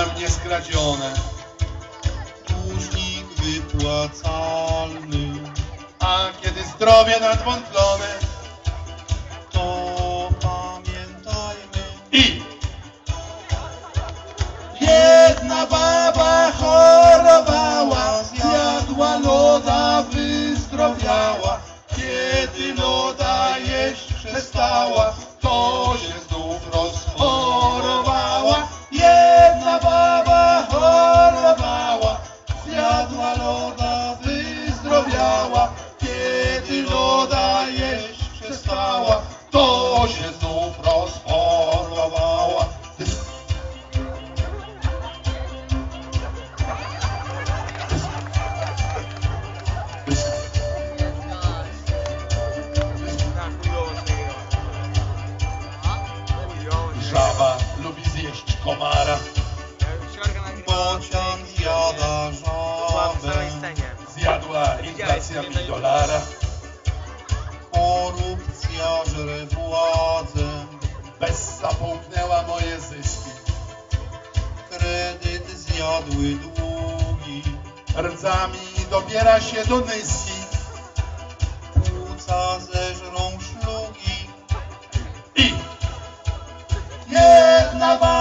prawem nieskradzione. Dłużnik wypłacalny, A kiedy zdrowie nadwątlone to pamiętajmy. i Jedna baba chorowała, zjadła loda, wyzdrowiała. Kiedy loda jeść przestała, komara. Bocian zjada żabę, Zjadła inflacja mi dolara. korupcja żre władzę, Bessa połknęła moje zyski. kredyt zjadły długi, Rdzami dobiera się do nyski. płuca zeżrą szlugi. I Jedna baba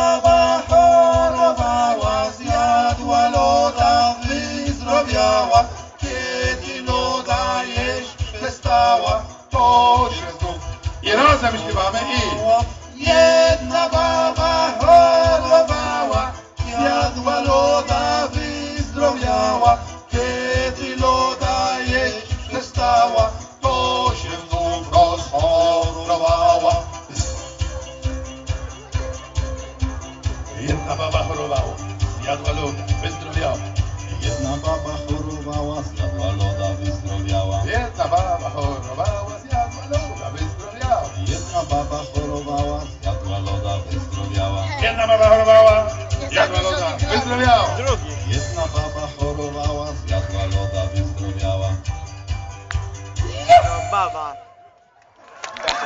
przestała, to się znów I razem śpiewamy i Jedna baba chorowała, zjadła loda, wyzdrowiała. Kiedy loda jeść przestała, to się znów rozchorowała. jedna baba chorowała. Zjadła lód, wyzdrowiała. Jedna baba chorowała, zjadła loda, wyzdrowiała. Jedna baba chorowała, zjadła loda, wyzdrowiała. Baba.